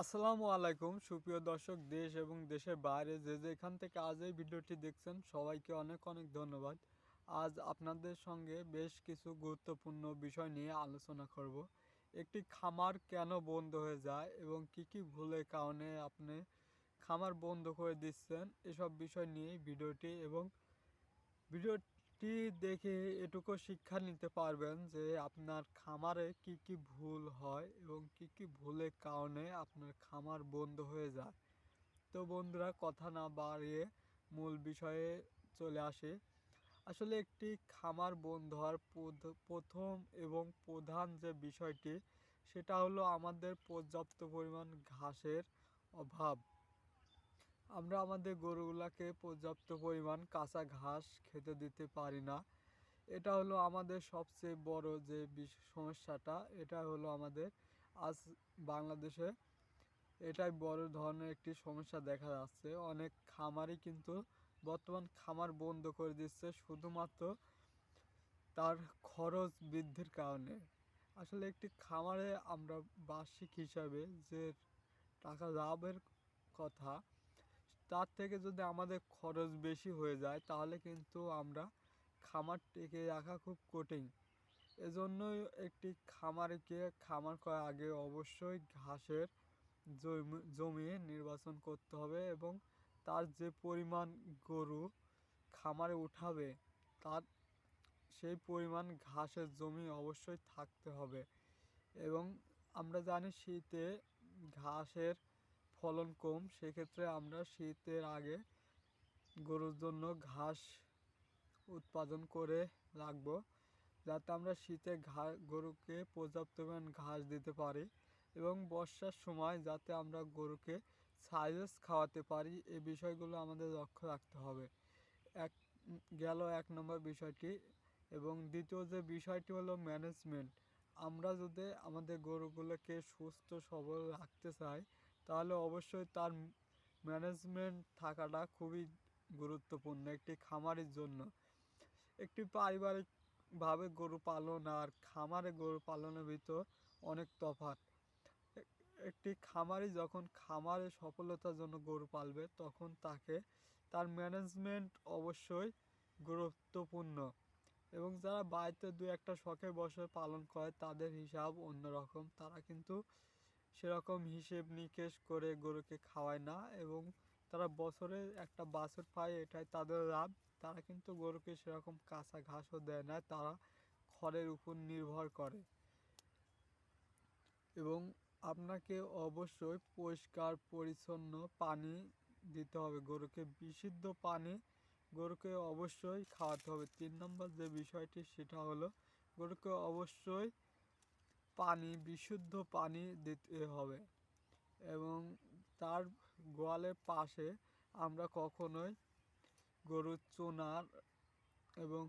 আসসালামু আলাইকুম। সুপ্রিয় দর্শক, দেশ এবং দেশের বাইরে যে যেখান থেকে আজ এই ভিডিওটি দেখছেন, সবাইকে অনেক অনেক ধন্যবাদ। আজ আপনাদের সঙ্গে বেশ কিছু গুরুত্বপূর্ণ বিষয় নিয়ে আলোচনা করব। একটি খামার কেন বন্ধ হয়ে যায় এবং কি কি ভুলের কারণে আপনি খামার বন্ধ করে দিচ্ছেন, এসব বিষয় নিয়ে ভিডিওটি এবং ভিডিওটি দেখে এটুকু শিক্ষা নিতে পারবেন যে আপনার খামারে কি কি ভুল হয় এবং কি কি ভুলের কারণে আপনার খামার বন্ধ হয়ে যায়। তো বন্ধুরা, কথা না বাড়িয়ে মূল বিষয়ে চলে আসে। আসলে একটি খামার বন্ধ হওয়ার প্রথম এবং প্রধান যে বিষয়টি, সেটা হলো আমাদের পর্যাপ্ত পরিমাণ ঘাসের অভাব। আমরা আমাদের গরুগুলাকে পর্যাপ্ত পরিমাণ কাঁচা ঘাস খেতে দিতে পারি না। এটা হলো আমাদের সবচেয়ে বড় যে সমস্যাটা। এটা হলো আমাদের আজ বাংলাদেশে এটাই বড় ধরনের একটি সমস্যা দেখা যাচ্ছে। অনেক খামারই কিন্তু বর্তমান খামার বন্ধ করে দিচ্ছে শুধুমাত্র তার খরচ বৃদ্ধির কারণে। আসলে একটি খামারে আমরা বার্ষিক হিসাবে যে টাকা লাভের কথা তার থেকে যদি আমাদের খরচ বেশি হয়ে যায়, তাহলে কিন্তু আমরা খামার টিকে রাখা খুব কঠিন। এজন্যই একটি খামারকে খামার করার আগে অবশ্যই ঘাসের জমি জমি নির্বাচন করতে হবে এবং তার যে পরিমাণ গরু খামারে উঠাবে, তার সেই পরিমাণ ঘাসের জমি অবশ্যই থাকতে হবে। এবং আমরা জানি শীতে ঘাসের ফলন কম, সেক্ষেত্রে আমরা শীতের আগে গরুর জন্য ঘাস উৎপাদন করে রাখব, যাতে আমরা শীতে ঘা, গরুকে পর্যাপ্ত ঘাস দিতে পারি এবং বর্ষার সময় যাতে আমরা গরুকে সাইলেস খাওয়াতে পারি। এই বিষয়গুলো আমাদের লক্ষ্য রাখতে হবে। এক, গেল এক নম্বর বিষয়টি এবং দ্বিতীয় যে বিষয়টি হলো ম্যানেজমেন্ট আমরা যদি আমাদের গরুগুলোকে সুস্থ সবল রাখতে চাই তাহলে অবশ্যই তার ম্যানেজমেন্ট থাকাটা খুবই গুরুত্বপূর্ণ একটি খামারের জন্য। একটি পারিবারিকভাবে গরু পালন আর খামারে গরু পালনের ভিতর অনেক তফাৎ। একটি খামারি যখন খামারে সফলতার জন্য গরু পালবে, তখন তাকে তার ম্যানেজমেন্ট অবশ্যই গুরুত্বপূর্ণ এবং যারা বাড়িতে দু একটা শখে বসে পালন করে, তাদের হিসাব অন্যরকম। তারা কিন্তু সেরকম হিসেব নিকেশ করে গরুকে খাওয়ায় না এবং তারা বছরে একটা বাছুর পায়, এটাই তাদের লাভ। তারা কিন্তু গরুকে সেরকম কাঁচা ঘাসও দেয় না, তারা খড়ের উপর নির্ভর করে। এবং আপনাকে অবশ্যই পরিষ্কার, পরিচ্ছন্ন পানি দিতে হবে গরুকে, বিশুদ্ধ পানি গরুকে অবশ্যই খাওয়াতে হবে। তিন নম্বর যে বিষয়টি, সেটা হলো গরুকে অবশ্যই পানি, বিশুদ্ধ পানি দিতে হবে এবং তার গোয়ালের পাশে আমরা কখনোই গরুর চুনার এবং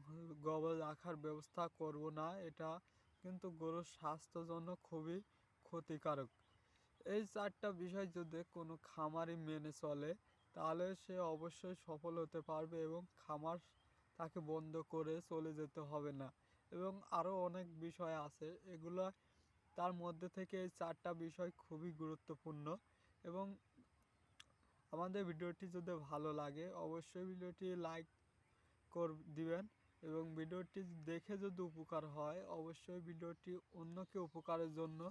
গোবর রাখার ব্যবস্থা করব না। এটা কিন্তু গরুর স্বাস্থ্যের জন্য খুবই ক্ষতিকারক। এই চারটা বিষয় যদি কোনো খামারি মেনে চলে, তাহলে সে অবশ্যই সফল হতে পারবে এবং খামার তাকে বন্ধ করে চলে যেতে হবে না। এবং আরও অনেক বিষয় আছে, এগুলো তার মধ্যে থেকে এই চারটা বিষয় খুবই গুরুত্বপূর্ণ এবং আমাদের ভিডিওটি যদি ভালো লাগে, অবশ্যই ভিডিওটি লাইক কর দিবেন এবং ভিডিওটি দেখে যদি উপকার হয়, অবশ্যই ভিডিওটি অন্যকে উপকারের জন্য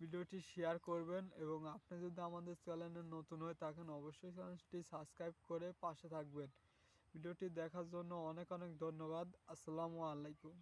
ভিডিওটি শেয়ার করবেন এবং আপনি যদি আমাদের চ্যানেলে নতুন হয়ে থাকেন, অবশ্যই চ্যানেলটি সাবস্ক্রাইব করে পাশে থাকবেন। ভিডিওটি দেখার জন্য অনেক অনেক ধন্যবাদ। আসসালামু আলাইকুম।